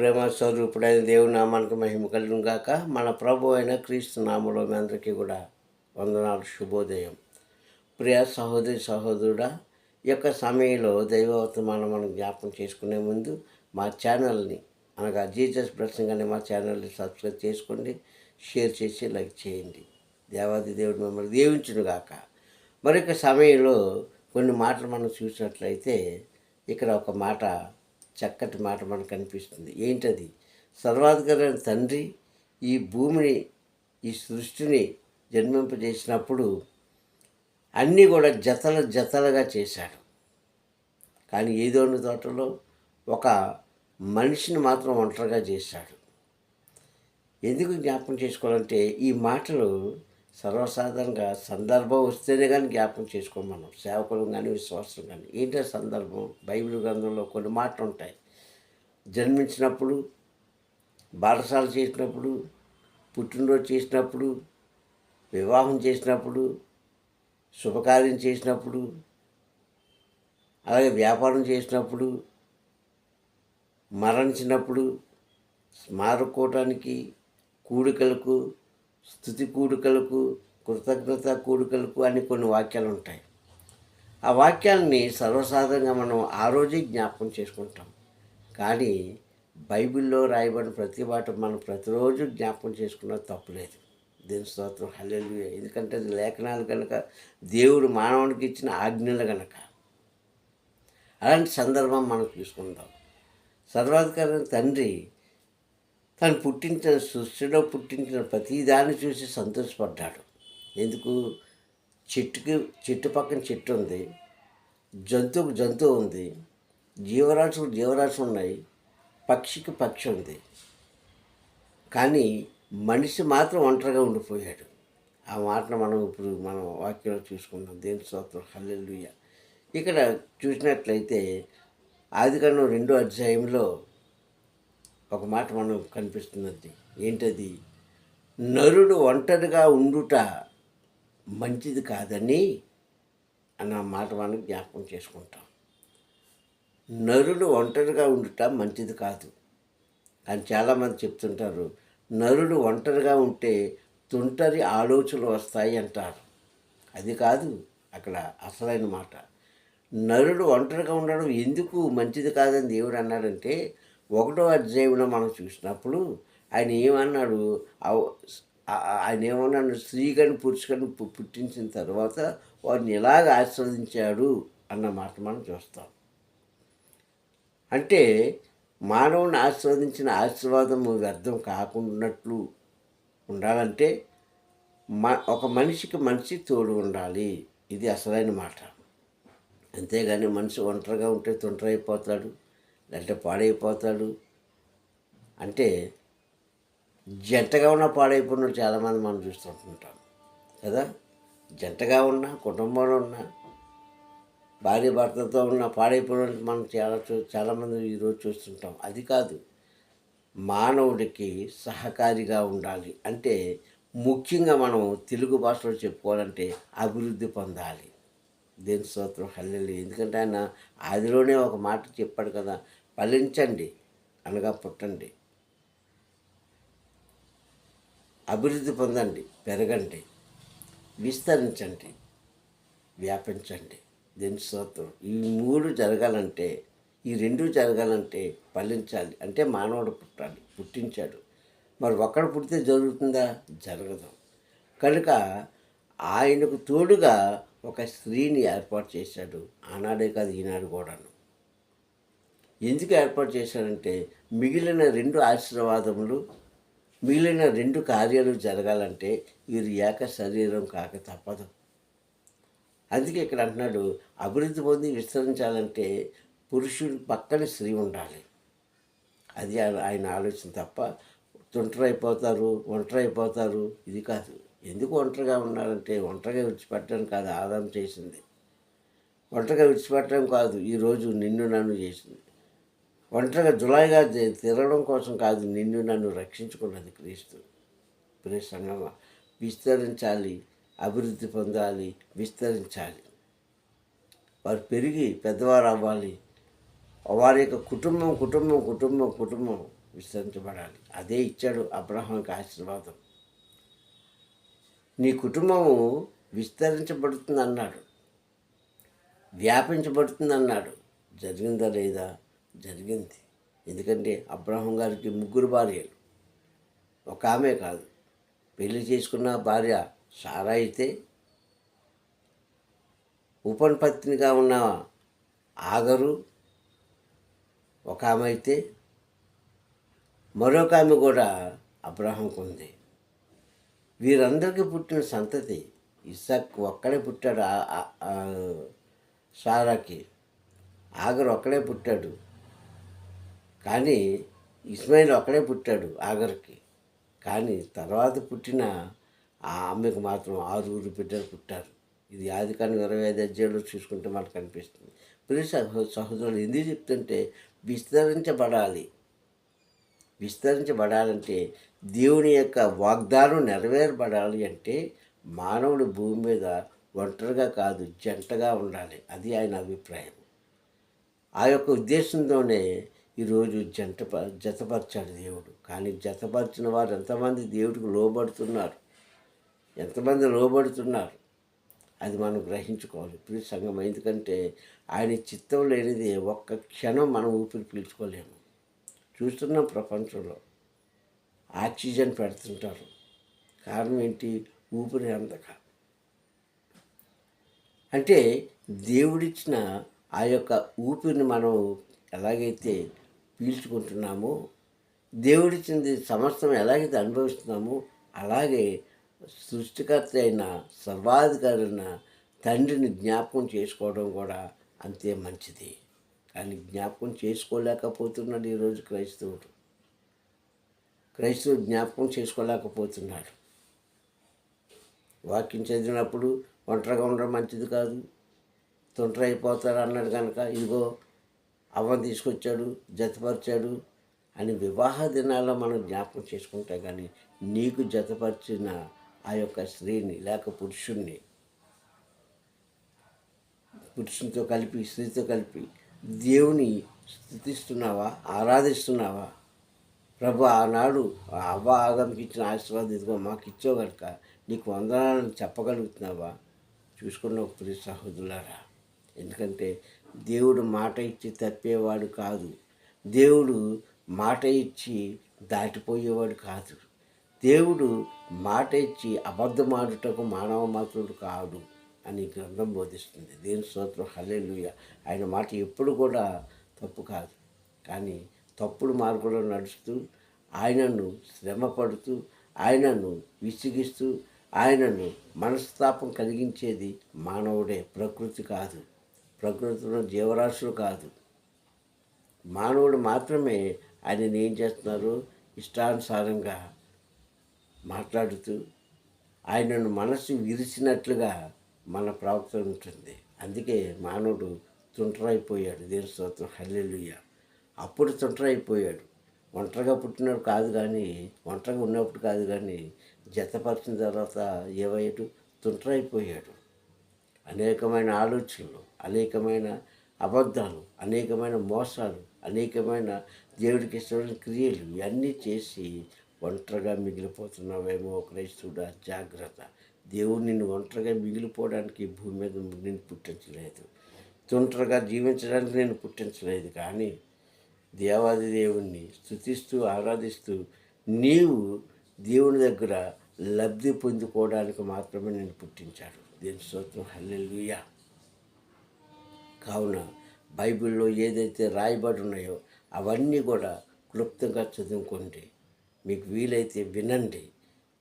ప్రేమ స్వరూపుడైన దేవుని నామానికి మహిమ కలిగిన గాక. మన ప్రభు అయిన క్రీస్తు నామంలో మీ అందరికీ కూడా వందనాలు శుభోదయం. ప్రియ సహోదరి సహోదరుడా ఈ యొక్క సమయంలో దైవవర్తమానం మనం జ్ఞాపకం చేసుకునే ముందు మా ఛానల్ని అనగా జీజస్ బ్లెస్సింగ్ అనే మా ఛానల్ని సబ్స్క్రైబ్ చేసుకోండి షేర్ చేసి లైక్ చేయండి. దేవాది దేవుడు మిమ్మల్ని దీవించును గాక. మరొక సమయంలో కొన్ని మాటలు మనం చూసినట్లయితే ఇక్కడ ఒక మాట చక్కటి మాట మనకు కనిపిస్తుంది ఏంటది? సర్వాధికారైన తండ్రి ఈ భూమిని ఈ సృష్టిని జన్మింపజేసినప్పుడు అన్నీ కూడా జతల జతలుగా చేశాడు. కానీ ఏదోని తోటలో ఒక మనిషిని మాత్రం ఒంటరిగా చేశాడు. ఎందుకు జ్ఞాపకం చేసుకోవాలంటే ఈ మాటలు సర్వసాధారణంగా సందర్భం వస్తేనే కానీ జ్ఞాపకం చేసుకోం మనం. సేవకులు కానీ విశ్వాసం కానీ ఏంటో సందర్భం? బైబిల్ గ్రంథంలో కొన్ని మాటలు ఉంటాయి. జన్మించినప్పుడు బారసాలు చేసినప్పుడు పుట్టినరోజు చేసినప్పుడు వివాహం చేసినప్పుడు శుభకార్యం చేసినప్పుడు అలాగే వ్యాపారం చేసినప్పుడు మరణించినప్పుడు స్మారకోటానికి కూడికలకు స్థుతి కూడుకలకు కృతజ్ఞత కూడుకలకు అని కొన్ని వాక్యాలు ఉంటాయి ఆ వాక్యాలని సర్వసాధారణంగా మనం ఆ రోజే జ్ఞాపకం చేసుకుంటాం. కానీ బైబిల్లో రాయబడిన ప్రతి మాట మనం ప్రతిరోజు జ్ఞాపకం చేసుకున్న తప్పులేదు దేని స్తోత్రం హల్లెలు ఎందుకంటే అది లేఖనాలు కనుక దేవుడు మానవునికి ఇచ్చిన ఆజ్ఞలు కనుక అలాంటి సందర్భం మనం తీసుకుందాం. సర్వాధికారి తండ్రి తను పుట్టించిన సృష్టిలో పుట్టించిన ప్రతిదాన్ని చూసి సంతోషపడ్డాడు. ఎందుకు? చెట్టుకి చెట్టు పక్కన చెట్టు ఉంది. జంతువుకు జంతువు ఉంది. జీవరాశులు జీవరాశి ఉన్నాయి. పక్షికి పక్షి ఉంది. కానీ మనిషి మాత్రం ఒంటరిగా ఉండిపోయాడు. ఆ మాటను మనం ఇప్పుడు మనం వాక్యంలో చూసుకుందాం. దేని స్తోత్రం. హల్లెలూయ. ఇక్కడ చూసినట్లయితే ఆదికాండం రెండో అధ్యాయంలో ఒక మాట మనం కనిపిస్తున్నది. ఏంటది? నరుడు ఒంటరిగా ఉండుట మంచిది కాదని అన్న మాట మనం జ్ఞాపకం చేసుకుంటాం. నరుడు ఒంటరిగా ఉండుట మంచిది కాదు. అని చాలామంది చెప్తుంటారు. నరుడు ఒంటరిగా ఉంటే తుంటరి ఆలోచనలు వస్తాయి అంటారు. అది కాదు అక్కడ అసలైన మాట. నరుడు ఒంటరిగా ఉండడం ఎందుకు మంచిది కాదని దేవుడు అన్నాడంటే ఒకటో అధ్యాయంలో మనం చూసినప్పుడు ఆయన ఏమన్నాడు? ఆయన ఏమన్నాడు? స్త్రీగాని పురుషుని పు- పుట్టించిన తర్వాత వారిని ఎలాగ ఆస్వాదించాడు? అన్న మాట మనం చూస్తాం. అంటే మానవుని ఆస్వాదించిన ఆశీర్వాదము వ్యర్థం కాకుండాట్లు ఉండాలంటే మ ఒక మనిషికి మనిషి తోడు ఉండాలి. ఇది అసలైన మాట. అంతేగాని మనిషి ఒంటరిగా ఉంటే తొంటరైపోతాడు లేదంటే పాడైపోతాడు. అంటే జంటగా ఉన్న పాడైపోయిన చాలామంది మనం చూస్తుంటుంటాం. కదా? జంటగా ఉన్న కుటుంబంలో ఉన్న భార్య భర్తతో ఉన్న పాడైపోయిన మనం చాలా చూ చాలామంది ఈరోజు చూస్తుంటాం. అది కాదు. మానవుడికి సహకారిగా ఉండాలి. అంటే ముఖ్యంగా మనం తెలుగు భాషలో చెప్పుకోవాలంటే అభివృద్ధి పొందాలి. దేని స్తోత్రం? హల్లెలు ఎందుకంటే ఆయన ఆదిలోనే ఒక మాట చెప్పాడు కదా ఫలించండి అనగా పుట్టండి. అభివృద్ధి పొందండి పెరగండి. విస్తరించండి వ్యాపించండి. దీని స్తోత్రం ఈ మూడు జరగాలంటే ఈ రెండు జరగాలంటే ఫలించాలి. అంటే మానవుడు పుట్టాలి పుట్టించాడు. మరి ఒక్కడ పుడితే జరుగుతుందా? జరగదు. కనుక ఆయనకు తోడుగా ఒక స్త్రీని ఏర్పాటు చేశాడు. ఆనాడే కాదు ఈనాడు కూడాను. ఎందుకు ఏర్పాటు చేశారంటే మిగిలిన రెండు ఆశీర్వాదములు మిగిలిన రెండు కార్యాలు జరగాలంటే వీరు ఏక శరీరం కాక తప్పదు. అందుకే ఇక్కడ అంటున్నాడు అభివృద్ధి పొంది విస్తరించాలంటే పురుషుడు పక్కన స్త్రీ ఉండాలి. అది ఆయన- ఆలోచన తప్ప తుంటరైపోతారు ఒంటరైపోతారు ఇది కాదు. ఎందుకు ఒంటరిగా ఉన్నారంటే ఒంటరిగా విడిచిపెట్టడం కాదు ఆదాం చేసింది. ఒంటరిగా విడిచిపెట్టడం కాదు ఈరోజు నిన్ను నన్ను చేసింది. ఒంటరిగా జులాయిగా తిరగడం కోసం కాదు నిన్ను నన్ను రక్షించుకున్నది క్రీస్తు. ప్రియ సంగమ విస్తరించాలి అభివృద్ధి పొందాలి విస్తరించాలి. వారు పెరిగి పెద్దవారు అవ్వాలి. వారి యొక్క కుటుంబం కుటుంబం కుటుంబం కుటుంబం విస్తరించబడాలి. అదే ఇచ్చాడు అబ్రహాంకి ఆశీర్వాదం. నీ కుటుంబము విస్తరించబడుతుంది అన్నాడు వ్యాపించబడుతుంది అన్నాడు జరిగిందా లేదా? జరిగింది. ఎందుకంటే అబ్రహం గారికి ముగ్గురు భార్యలు. ఒక ఆమె కాదు. పెళ్ళి చేసుకున్న భార్య సారా అయితే ఉపనిపత్నిగా ఉన్న ఆగరు ఒక ఆమె అయితే మరొక ఆమె కూడా అబ్రహంకు ఉంది వీరందరికీ పుట్టిన సంతతి ఇస్సాక్ ఒక్కడే పుట్టాడు సారాకి. ఆగరు ఒక్కడే పుట్టాడు. కానీ ఇస్మాయిల్ ఒక్కడే పుట్టాడు ఆఖరికి. కానీ తర్వాత పుట్టిన ఆ ఆమెకు మాత్రం ఆరుగురు బిడ్డలు పుట్టారు. ఇది ఆది కానీ ఇరవై ఐదు అధ్యాయులు చూసుకుంటే మనకు కనిపిస్తుంది ప్రియ సహో సహోదరులు ఎందుకు చెప్తుంటే విస్తరించబడాలి. విస్తరించబడాలంటే దేవుని యొక్క వాగ్దానం నెరవేరబడాలి అంటే మానవుడు భూమి మీద ఒంటరిగా కాదు జంటగా ఉండాలి. అది ఆయన అభిప్రాయం. ఆ యొక్క ఉద్దేశంతోనే ఈరోజు జంట ప- జతపరిచాడు దేవుడు. కానీ జతపరిచిన వారు ఎంతమంది దేవుడికి లోబడుతున్నారు? ఎంతమంది లోబడుతున్నారు? అది మనం గ్రహించుకోవాలి. ఇప్పుడు సంఘం ఎందుకంటే ఆయన చిత్తం లేనిది ఒక్క క్షణం మనం ఊపిరి పీల్చుకోలేము. చూస్తున్నాం ప్రపంచంలో. ఆక్సిజన్ పెడుతుంటారు. కారణం ఏంటి? ఊపిరి అందక. అంటే దేవుడిచ్చిన ఆ యొక్క ఊపిరిని మనం ఎలాగైతే పీల్చుకుంటున్నామో. దేవుడిచ్చింది సమస్తం ఎలాగైతే అనుభవిస్తున్నామో అలాగే సృష్టికర్త అయిన సర్వాధికారి అయిన తండ్రిని జ్ఞాపకం చేసుకోవడం కూడా అంతే మంచిది. కానీ జ్ఞాపకం చేసుకోలేకపోతున్నాడు ఈరోజు క్రైస్తవుడు. క్రైస్తవుడు జ్ఞాపకం చేసుకోలేకపోతున్నాడు. వాక్యం చదివినప్పుడు ఒంటరిగా ఉండడం మంచిది కాదు. తొంటరి అయిపోతాడు అన్నాడు కనుక ఇదిగో అవ్వని తీసుకొచ్చాడు జతపరిచాడు అని వివాహ దినాల్లో మనం జ్ఞాపకం చేసుకుంటే కానీ నీకు జతపరిచిన ఆ యొక్క స్త్రీని లేక పురుషుణ్ణి పురుషునితో కలిపి స్త్రీతో కలిపి దేవుని స్థుతిస్తున్నావా ఆరాధిస్తున్నావా? ప్రభు ఆనాడు ఆ అవ్వ ఆగమికి ఇచ్చిన ఆశీర్వాదం ఇదిగో మాకు ఇచ్చావు కనుక నీకు వందనాలను చెప్పగలుగుతున్నావా? చూసుకున్న ప్రియ సహోదరులారా ఎందుకంటే దేవుడు మాట ఇచ్చి తప్పేవాడు కాదు. దేవుడు మాట ఇచ్చి దాటిపోయేవాడు కాదు. దేవుడు మాట ఇచ్చి అబద్ధమాడుటకు మానవ మాత్రుడు కాదు అని గ్రంథం బోధిస్తుంది. దేని స్తోత్రం హల్లెలుయ. ఆయన మాట ఎప్పుడు కూడా తప్పు కాదు. కానీ తప్పుడు మార్గంలో నడుస్తూ ఆయనను శ్రమపడుతూ ఆయనను విసిగిస్తూ ఆయనను మనస్తాపం కలిగించేది మానవుడే ప్రకృతి కాదు. ప్రకృతిలో జీవరాశులు కాదు. మానవుడు మాత్రమే ఆయన ఏం చేస్తున్నారు? ఇష్టానుసారంగా మాట్లాడుతూ ఆయనను మనసు విరిచినట్లుగా మన ప్రవర్తన ఉంటుంది. అందుకే మానవుడు తుంటరైపోయాడు. దేని స్తోత్రం. హల్లెలుయ్య అప్పుడు తుంటరైపోయాడు. ఒంటరిగా పుట్టినప్పుడు కాదు కానీ ఒంటరిగా ఉన్నప్పుడు కాదు కానీ జతపరిచిన తర్వాత ఏవయ్యాడు తుంటరైపోయాడు. అనేకమైన ఆలోచనలు అనేకమైన అబద్ధాలు అనేకమైన మోసాలు అనేకమైన దేవుడికి ఇష్టమైన క్రియలు ఇవన్నీ చేసి ఒంటరిగా మిగిలిపోతున్నావేమో క్రైస్తుడా జాగ్రత్త. దేవుడు నిన్ను ఒంటరిగా మిగిలిపోవడానికి భూమి మీద నేను పుట్టించలేదు. తొంటరిగా జీవించడానికి నేను పుట్టించలేదు. కానీ దేవాది దేవుణ్ణి స్థుతిస్తూ ఆరాధిస్తూ నీవు దేవుని దగ్గర లబ్ధి పొందుకోవడానికి మాత్రమే నేను పుట్టించాడు. దీని స్తోత్రం? హల్లెలుయా. కావున బైబిల్లో ఏదైతే రాయబడి ఉన్నాయో అవన్నీ కూడా క్లుప్తంగా చదువుకోండి. మీకు వీలైతే వినండి.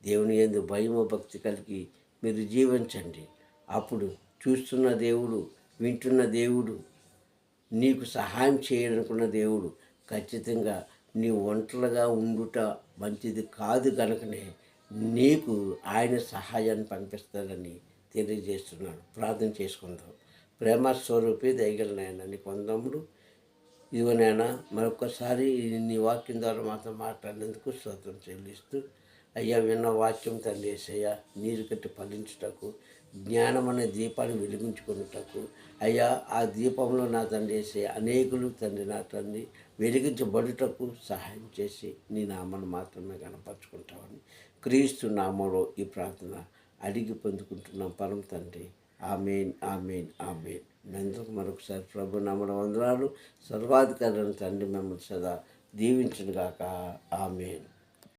దేవుని ఎందు భయము భక్తి కలిగి మీరు జీవించండి. అప్పుడు చూస్తున్న దేవుడు వింటున్న దేవుడు నీకు సహాయం చేయాలనుకున్న దేవుడు ఖచ్చితంగా నీ ఒంటరిగా ఉండుట మంచిది కాదు కనుకనే నీకు ఆయన సహాయాన్ని పంపిస్తాడని తెలియజేస్తున్నాడు. ప్రార్థన చేసుకుందాం. ప్రేమ స్వరూపి దయగలనైనా నీ కొందముడు ఇదిగోనైనా మరొకసారి నీ వాక్యం ద్వారా మాతో మాట్లాడినందుకు స్తోత్రం చెల్లిస్తూ అయ్యా విన్న వాక్యం తండ్రి ఏసయ్యా నీరు కట్టి ఫలించుటకు జ్ఞానం అనే దీపాన్ని వెలిగించుకున్నటకు అయ్యా ఆ దీపంలో నా తండ్రి వేసే అనేకులు తండ్రి నా తండ్రి వెలిగించబడుటకు సహాయం చేసి నీ నామను మాత్రమే కనపరుచుకుంటామని క్రీస్తు నామంలో ఈ ప్రార్థన అడిగి పొందుకుంటున్నాం. పరం తండ్రి. Amen amen amen. మెందుకు మరొకసారి ప్రభు నమ్మడం వందనాలు. సర్వాధికారులను తండ్రి మిమ్మల్ని సదా దీవించునుగాక. ఆమెన్.